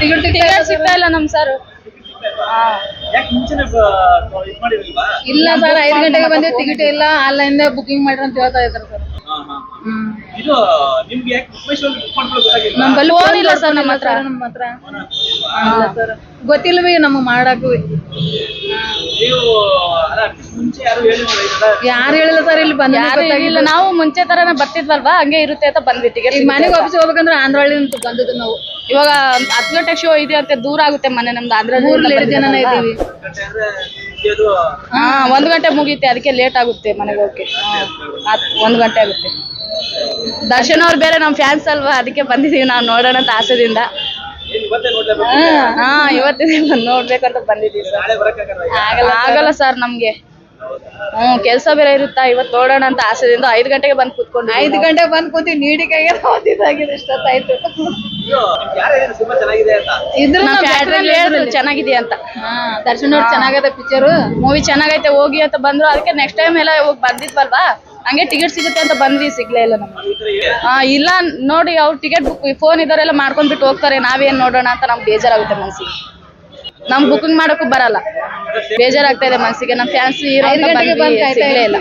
Ticket ಸಿಗ್ತಾ ಇಲ್ಲ ನಮ್ ಸರ್. ಇಲ್ಲ ಸರ್ ಐದು ಗಂಟೆಗೆ ಬಂದಿವಿ ಟಿಕೆಟ್ ಇಲ್ಲ ಆನ್ಲೈನ್ ಬುಕಿಂಗ್ ಮಾಡ್ರಿ ಅಂತ ಹೇಳ್ತಾ ಇದ್ರು ಸರ್. ಹಾ, ಹಾ, ಹಾ. ಇದು ನಿಮ್ಗೆ ಯಾಕೆ ಬುಕ್ ಮಾಡ್ಕೊಳ್ಳೋ ಗೊತ್ತಾಗಿಲ್ಲ ನಮ್ ಬಲ್ಲಿ ಫೋನ್ ಇಲ್ಲ ಸರ್ ನಮ್ಮ ಹತ್ರ. ನಮ್ಮ ಹತ್ರ. ಇಲ್ಲ ಸರ್. ಗೊತ್ತಿಲ್ವಿ ನಮಗ್ ಮಾಡಾಕು ನೀವು ಅಲ್ಲ ಮುಂಚೆ ಯಾರು ಹೇಳಿಲ್ಲ ಸರ್ ಇಲ್ಲಿ ಬಂದ ಯಾರು ಇಲ್ಲ ನಾವು ಮುಂಚೆ ತರನೇ ಬರ್ತಿದ್ವಲ್ವಾ? ಹಂಗೆ ಇರುತ್ತೆ ಅಂತ ಬಂದ್ವಿ ಟಿಕೆಟ್ ಮನೆಗೆ ವಾಪಸ್ ಹೋಗ್ಬೇಕಂದ್ರೆ ಆಂಧ್ರಹಳ್ಳಿ ಬಂದದ್ದು ನಾವು. ಇವಾಗ ಹತ್ತು ಗಂಟೆ ಶೋ ಇದೆ ಅಂತ ದೂರ ಆಗುತ್ತೆ ಮನೆ ನಮ್ದು. ಆದ್ರೆ ಮೂರ್ಲಿ ಎರಡು ಜನನೇ ಇದ್ದೀವಿ ಗಂಟೆ ಅಂದ್ರೆ ಇದು ಹಾ ಒಂದ್ ಗಂಟೆ ಮುಗಿಯುತ್ತೆ ಅದಕ್ಕೆ ಲೇಟ್ ಆಗುತ್ತೆ ಮನೆಗೆ ಹೋಗಕ್ಕೆ. ಒಂದ್ ಗಂಟೆ ಆಗುತ್ತೆ. ದರ್ಶನ್ ಅವ್ರು ಬೇರೆ ನಮ್ ಫ್ಯಾನ್ಸ್ ಅಲ್ವಾ? ಅದಕ್ಕೆ ಬಂದಿದೀವಿ ನಾವು ನೋಡೋಣ ಅಂತ ಆಸೆದಿಂದ. ಹಾ ಇವತ್ತಿನ ಬಂದ್ ನೋಡ್ಬೇಕಂತ ಬಂದಿದೀವಿ ಸರ್. ಆಗಲ್ಲ ಆಗಲ್ಲ ಸರ್ ನಮ್ಗೆ. ಹ್ಮ್ ಕೆಲ್ಸ ಬೇರೆ ಇರುತ್ತಾ? ಇವತ್ತು ನೋಡೋಣ ಅಂತ ಆಸೆದಿಂದ ಐದ್ ಗಂಟೆಗೆ ಬಂದ್ ಕುತ್ಕೊಂಡು ಐದ್ ಗಂಟೆಗೆ ಬಂದ್ ಕೂತಿ ನೀಡಿಕೆಗೆ ಓದಿದಾಗಿದೆ ಚೆನ್ನಾಗಿದೆ ಅಂತ? ಇದ್ರ ನಮ್ಮ ಥಿಯೇಟ್ರಲ್ಲಿ ಹೇಳಿದ್ರು ಚೆನ್ನಾಗಿದೆ ಅಂತ. ಹಾ ದರ್ಶನ್ ಅವ್ರು ಚೆನ್ನಾಗದ ಪಿಕ್ಚರು ಮೂವಿ ಚೆನ್ನಾಗೈತೆ ಹೋಗಿ ಅಂತ ಬಂದ್ರು. ಅದಕ್ಕೆ ನೆಕ್ಸ್ಟ್ ಟೈಮ್ ಎಲ್ಲ ಹೋಗಿ ಬಂದಿದ್ವಲ್ವಾ? ಹಂಗೆ ಟಿಕೆಟ್ ಸಿಗುತ್ತೆ ಅಂತ ಬಂದ್ವಿ ಸಿಗ್ಲೇ ಇಲ್ಲ ನಮ್ಗೆ. ಇಲ್ಲ ನೋಡಿ ಅವ್ರು ಟಿಕೆಟ್ ಬುಕ್ ಫೋನ್ ಇದ್ದಾರೆಲ್ಲ ಮಾಡ್ಕೊಂಡ್ ಬಿಟ್ಟು ಹೋಗ್ತಾರೆ. ನಾವೇನ್ ನೋಡೋಣ ಅಂತ ನಮ್ಗೆ ಬೇಜಾರಾಗುತ್ತೆ ಮನ್ಸಿಗೆ. ನಮ್ ಬುಕಿಂಗ್ ಮಾಡೋಕು ಬರಲ್ಲ. ಬೇಜಾರಾಗ್ತಾ ಇದೆ ಮನ್ಸಿಗೆ. ನಮ್ ಫ್ಯಾನ್ಸ್ ಕಾಯ್ತಾ ಸಿಗ್ಲೇ ಇಲ್ಲ.